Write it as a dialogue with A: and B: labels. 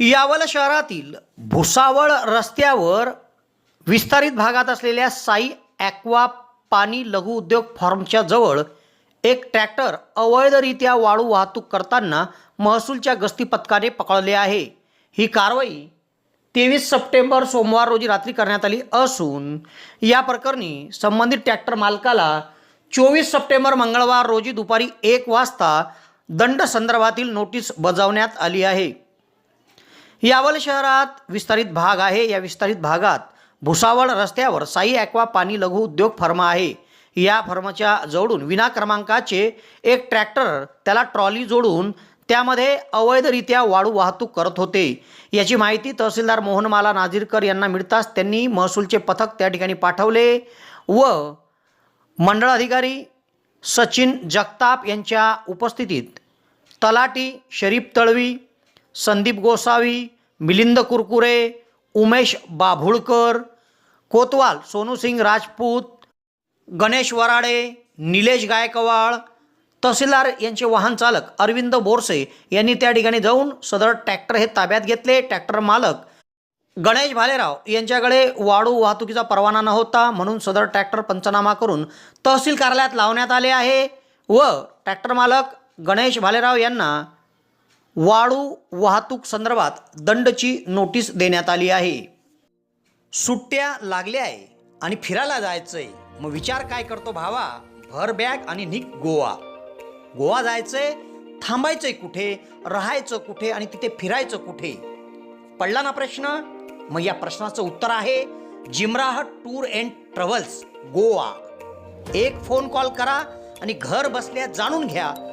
A: यावल शहरातील भुसावळ रस्त्यावर विस्तारित भागात असलेल्या साई ॲक्वा पाणी लघु उद्योग जवळ एक ट्रॅक्टर अवैधरित्या वाळू वाहतूक करताना महसूलच्या गस्ती पथकाने पकडले आहे. ही कारवाई तेवीस सप्टेंबर सोमवार रोजी रात्री करण्यात आली असून या प्रकरणी संबंधित ट्रॅक्टर मालकाला चोवीस सप्टेंबर मंगळवार रोजी दुपारी एक वाजता दंड संदर्भातील नोटीस बजावण्यात आली आहे. यावल शहरात विस्तारित भाग आहे. या विस्तारित भागात भुसावळ रस्त्यावर साई ॲक्वा पाणी लघु उद्योग फर्म आहे. या फर्मच्या जवळून विना क्रमांकाचे एक ट्रॅक्टर त्याला ट्रॉली जोडून त्यामध्ये अवैधरित्या वाळू वाहतूक करत होते. याची माहिती तहसीलदार मोहनमाला नाझीरकर यांना मिळताच त्यांनी महसूलचे पथक त्या ठिकाणी पाठवले व मंडळ अधिकारी सचिन जगताप यांच्या उपस्थितीत तलाटी शरीफ तळवी संदीप गोसावी मिलिंद कुरकुरे उमेश बाभुळकर कोतवाल सोनूसिंग राजपूत गणेश वराडे निलेश गायकवाड तहसीलदार यांचे वाहन चालक अरविंद बोरसे यांनी त्या ठिकाणी जाऊन सदर ट्रॅक्टर हे ताब्यात घेतले. ट्रॅक्टर मालक गणेश भालेराव यांच्याकडे वाळू वाहतुकीचा परवाना नव्हता म्हणून सदर ट्रॅक्टर पंचनामा करून तहसील कार्यालयात लावण्यात आले आहे व ट्रॅक्टर मालक गणेश भालेराव यांना वाळू वाहतूक संदर्भात दंडची नोटीस देण्यात आली आहे. सुट्ट्या लागल्या आहे आणि फिरायला जायचंय. मग विचार काय करतो भावा? भर बॅग आणि निक गोवा. गोवा जायचंय थांबायचंय कुठे? राहायचं कुठे आणि तिथे फिरायचं कुठे? पडला ना प्रश्न? मग या प्रश्नाचं उत्तर आहे Jimrah tour and travels Goa. एक फोन कॉल करा आणि घर बसल्या जाणून घ्या.